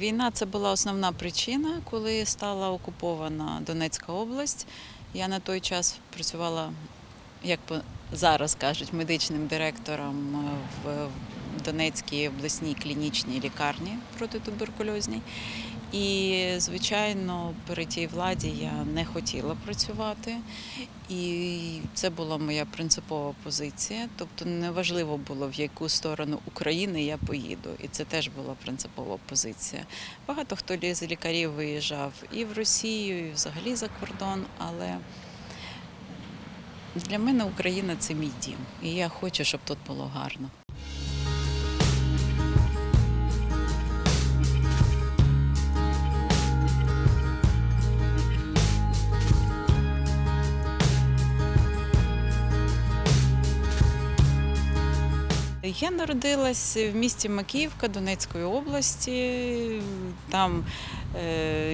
Війна це була основна причина, коли стала окупована Донецька область. Я на той час працювала, як зараз кажуть, медичним директором е, в Донецькій обласній клінічній лікарні протитуберкульозній. І, звичайно, при тій владі я не хотіла працювати. І це була моя принципова позиція. Тобто неважливо було, в яку сторону України я поїду. І це теж була принципова позиція. Багато хто з лікарів виїжджав і в Росію, і взагалі за кордон, але для мене Україна це мій дім. І я хочу, щоб тут було гарно. Я народилась в місті Макіївка Донецької області. Там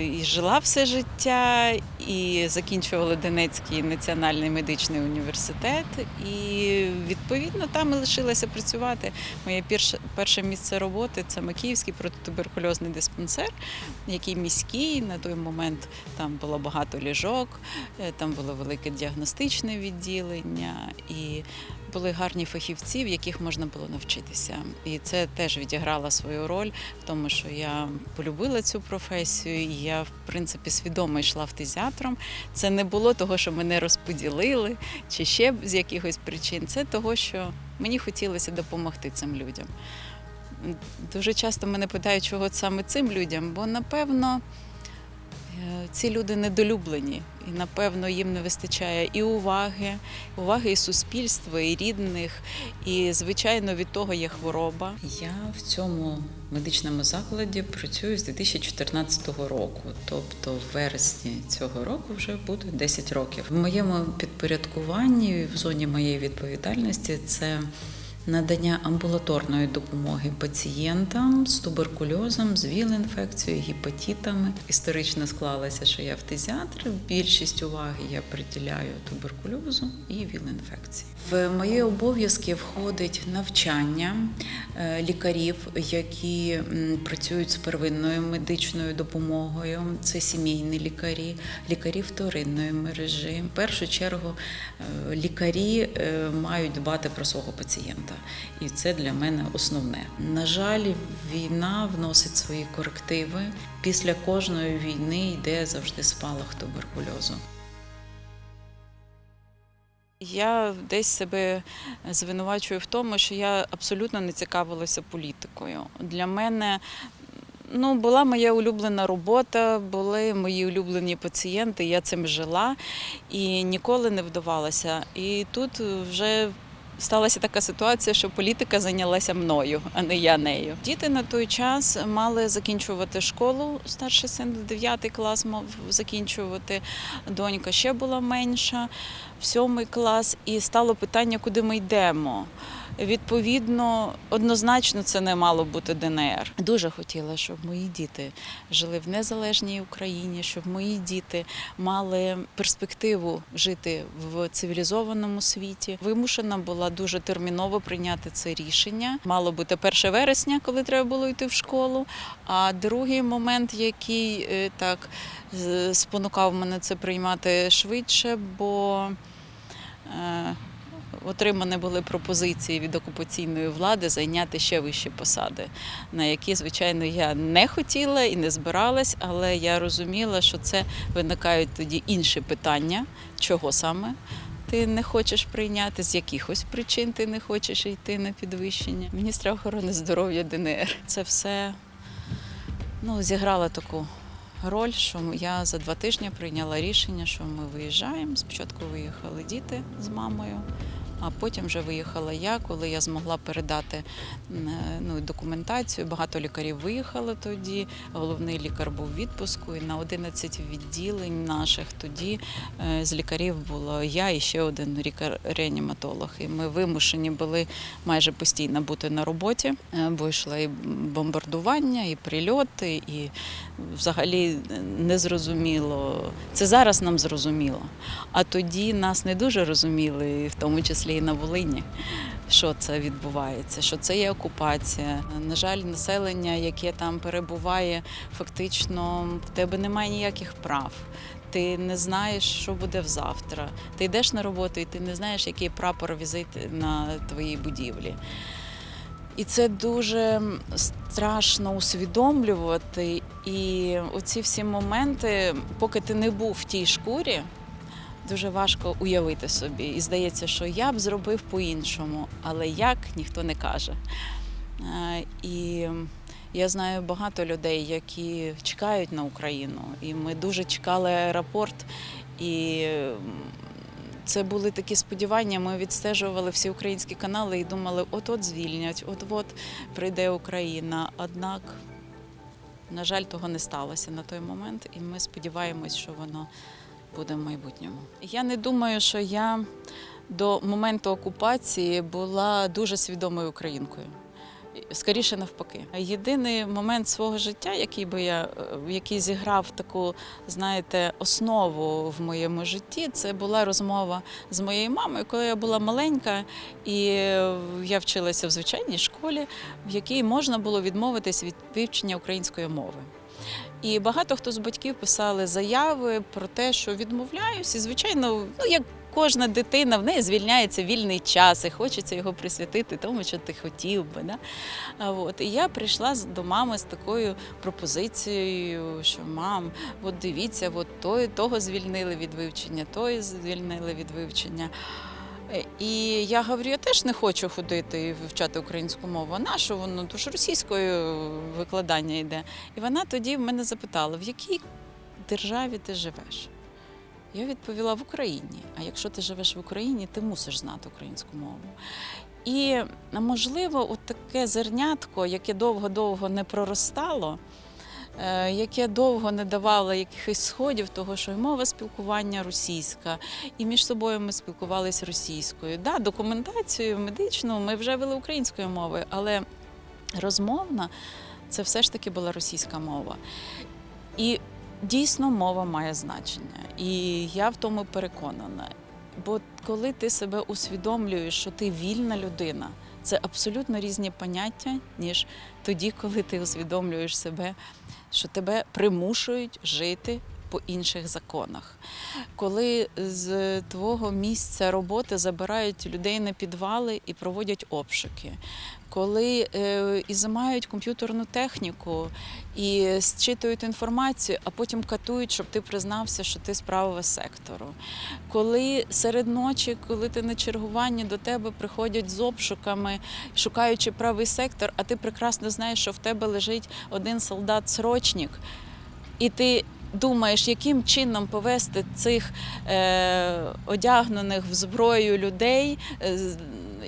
і жила все життя, і закінчувала Донецький національний медичний університет. І відповідно там і лишилася працювати. Моє перше, перше місце роботи це Макіївський протитуберкульозний диспансер, який міський. На той момент там було багато ліжок, е, там було велике діагностичне відділення. І були гарні фахівці, в яких можна було навчитися. І це теж відіграло свою роль в тому, що я полюбила цю професію, і я, в принципі, свідомо йшла фтизіатром. Це не було того, що мене розподілили, чи ще з якихось причин. Це того, що мені хотілося допомогти цим людям. Дуже часто мене питають, чого саме цим людям, бо напевно. Е, Ці люди недолюблені, і напевно їм не вистачає і уваги, уваги і суспільства, і рідних, і звичайно від того є хвороба. Я в цьому медичному закладі працюю з 2014 року, тобто в вересні цього року вже буде 10 років. В моєму підпорядкуванні в зоні моєї відповідальності це. Надання амбулаторної допомоги пацієнтам з туберкульозом, з ВІЛ-інфекцією, гепатитами. Історично склалося, що я фтизіатр. Більшість уваги я приділяю туберкульозу і ВІЛ-інфекції. В мої обов'язки входить навчання е, лікарів, які працюють з первинною медичною допомогою. Це сімейні лікарі, лікарі вторинної мережі. В першу чергу е, лікарі е, мають дбати про свого пацієнта, і це для мене основне. На жаль, війна вносить свої корективи. Після кожної війни йде завжди спалах туберкульозу. Я десь себе звинувачую в тому, що я абсолютно не цікавилася політикою. Для мене ну, була моя улюблена робота, були мої улюблені пацієнти, я цим жила і ніколи не вдавалася. І тут вже сталася така ситуація, що політика зайнялася мною, а не я нею. Діти на той час мали закінчувати школу. Старший син 9 клас мав закінчувати. Донька ще була менша, в сьомий клас, і стало питання, куди ми йдемо. Відповідно, однозначно це не мало бути ДНР. Дуже хотіла, щоб мої діти жили в незалежній Україні, щоб мої діти мали перспективу жити в цивілізованому світі. Вимушена була дуже терміново прийняти це рішення. Мало бути 1 вересня, коли треба було йти в школу. А другий момент, який е, так спонукав мене це приймати швидше, бо е, Отримані були пропозиції від окупаційної влади зайняти ще вищі посади, на які, звичайно, я не хотіла і не збиралась, але я розуміла, що це виникають тоді інші питання, чого саме ти не хочеш прийняти, з якихось причин ти не хочеш йти на підвищення. Міністра охорони здоров'я ДНР. Це все ну, зіграло таку роль, що я за два тижні прийняла рішення, що ми виїжджаємо. Спочатку виїхали діти з мамою. А потім вже виїхала я, коли я змогла передати е, ну, документацію. Багато лікарів виїхали тоді. Головний лікар був у відпуску, і на 11 відділень наших тоді е, з лікарів було я і ще один лікар-реаніматолог. І ми вимушені були майже постійно бути на роботі, е, бо йшло і бомбардування, і прильоти, і взагалі незрозуміло. Це зараз нам зрозуміло. А тоді нас не дуже розуміли, в тому числі числі і на Волині, що це відбувається, що це є окупація. На жаль, населення, яке там перебуває, фактично в тебе немає ніяких прав. Ти не знаєш, що буде завтра. Ти йдеш на роботу і ти не знаєш, який прапор візит на твоїй будівлі. І це дуже страшно усвідомлювати. І оці всі моменти, поки ти не був в тій шкурі, дуже важко уявити собі. І здається, що я б зробив по-іншому, але як ніхто не каже. Е, І я знаю багато людей, які чекають на Україну. І ми дуже чекали аеропорт. І це були такі сподівання. Ми відстежували всі українські канали і думали, от-от звільнять, от-от прийде Україна. Однак, на жаль, того не сталося на той момент, і ми сподіваємось, що воно буде в майбутньому. Я не думаю, що я до моменту окупації була дуже свідомою українкою. Скоріше навпаки. Єдиний момент свого життя, який би я е, який зіграв таку, знаєте, основу в моєму житті, це була розмова з моєю мамою, коли я була маленька, і я вчилася в звичайній школі, в якій можна було відмовитись від вивчення української мови. І багато хто з батьків писали заяви про те, що відмовляюсь, і звичайно, ну як кожна дитина, в неї звільняється вільний час, і хочеться його присвятити тому, що ти хотів би. Да? От і я прийшла до мами з такою пропозицією, що мам, от дивіться, от той, того звільнили від вивчення, той звільнили від вивчення. Е, І я говорю, я теж не хочу ходити і вивчати українську мову. А на що воно? Тож російською викладання йде. І вона тоді в мене запитала, в якій державі ти живеш? Я відповіла в Україні. А якщо ти живеш в Україні, ти мусиш знати українську мову. І можливо, от таке зернятко, яке довго-довго не проростало, е, яке довго не давало якихось сходів, того, що і мова спілкування російська, і між собою ми спілкувалися російською. Да, документацію медичну ми вже вели українською мовою, але розмовна це все ж таки була російська мова. І дійсно мова має значення. І я в тому переконана. Бо коли ти себе усвідомлюєш, що ти вільна людина, це абсолютно різні поняття, ніж тоді, коли ти усвідомлюєш себе, що тебе примушують жити по інших законах. Коли з твого місця роботи забирають людей на підвали і проводять обшуки, коли е, ізимають комп'ютерну техніку і зчитують інформацію, а потім катують, щоб ти признався, що ти з правого сектору. Коли серед ночі, коли ти на чергуванні до тебе приходять з обшуками, шукаючи правий сектор, а ти прекрасно знаєш, що в тебе лежить один солдат-срочник, і ти думаєш, яким чином повести цих е, одягнених в зброю людей.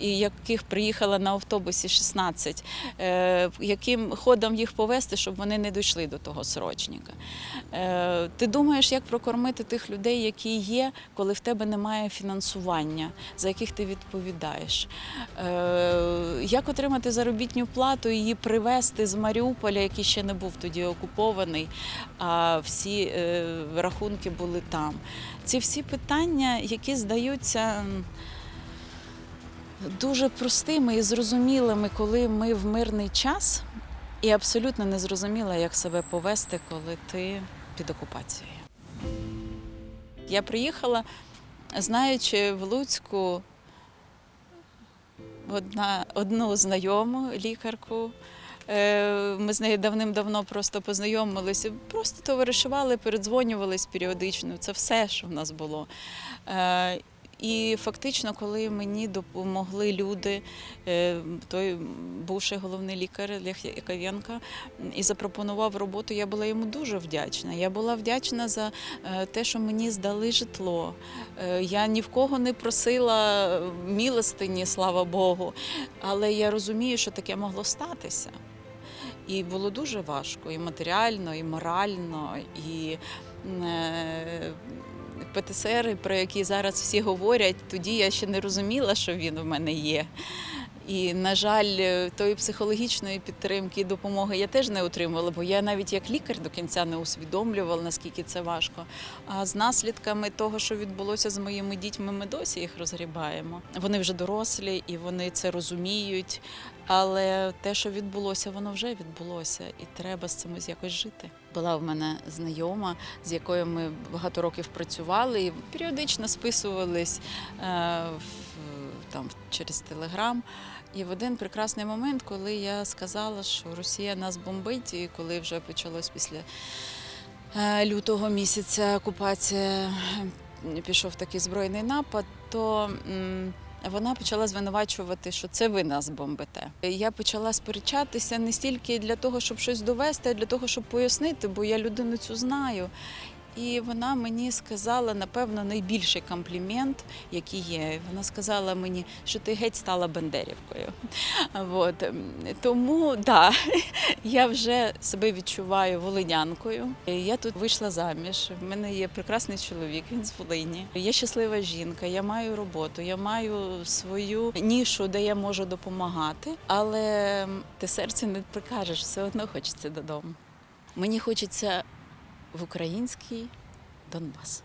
Яких приїхала на автобусі 16, е, яким ходом їх повести, щоб вони не дійшли до того срочника. Е, ти думаєш, як прокормити тих людей, які є, коли в тебе немає фінансування, за яких ти відповідаєш? Е, як отримати заробітну плату і її привезти з Маріуполя, який ще не був тоді окупований, а всі рахунки були там? Ці всі питання, які здаються. Дуже простими і зрозумілими, коли ми в мирний час, і абсолютно не зрозуміла, як себе повести, коли ти під окупацією. Я приїхала, знаючи в Луцьку одна, одну знайому лікарку. Е, Ми з нею давним-давно просто познайомилися, просто товаришували, передзвонювались періодично. Це все, що в нас було. І фактично, коли мені допомогли люди, е, той бувший головний лікар Лех Яковенко і запропонував роботу, я була йому дуже вдячна. Я була вдячна за е, те, що мені здали житло. Е, Я ні в кого не просила милостині, слава Богу. Але я розумію, що таке могло статися. І було дуже важко і матеріально, і морально, і ПТСР, про які зараз всі говорять, тоді я ще не розуміла, що він у мене є. І, на жаль, е, тої психологічної підтримки і допомоги я теж не отримувала, бо я навіть як лікар до кінця не усвідомлювала, наскільки це важко. А з наслідками того, що відбулося з моїми дітьми, ми досі їх розгрібаємо. Вони вже дорослі і вони це розуміють. Але те, що відбулося, воно вже відбулося, і треба з цим якось жити. Була в мене знайома, з якою ми багато років працювали і періодично списувались е, через телеграм. І в один прекрасний момент, коли я сказала, що Росія нас бомбить, і коли вже почалось після е, лютого місяця окупація, е, пішов такий збройний напад, то вона почала звинувачувати, що це ви нас бомбите. Я почала сперечатися не стільки для того, щоб щось довести, а для того, щоб пояснити, бо я людину цю знаю. І вона мені сказала, напевно, найбільший комплімент, який є. Вона сказала мені, що ти геть стала бандерівкою. От. Тому да, я вже себе відчуваю волинянкою. Я тут вийшла заміж. В мене є прекрасний чоловік, він з Волині. Я щаслива жінка, я маю роботу, я маю свою нішу, де я можу допомагати. Але ти серце не прикажеш, все одно хочеться додому. Мені хочеться в український Донбас.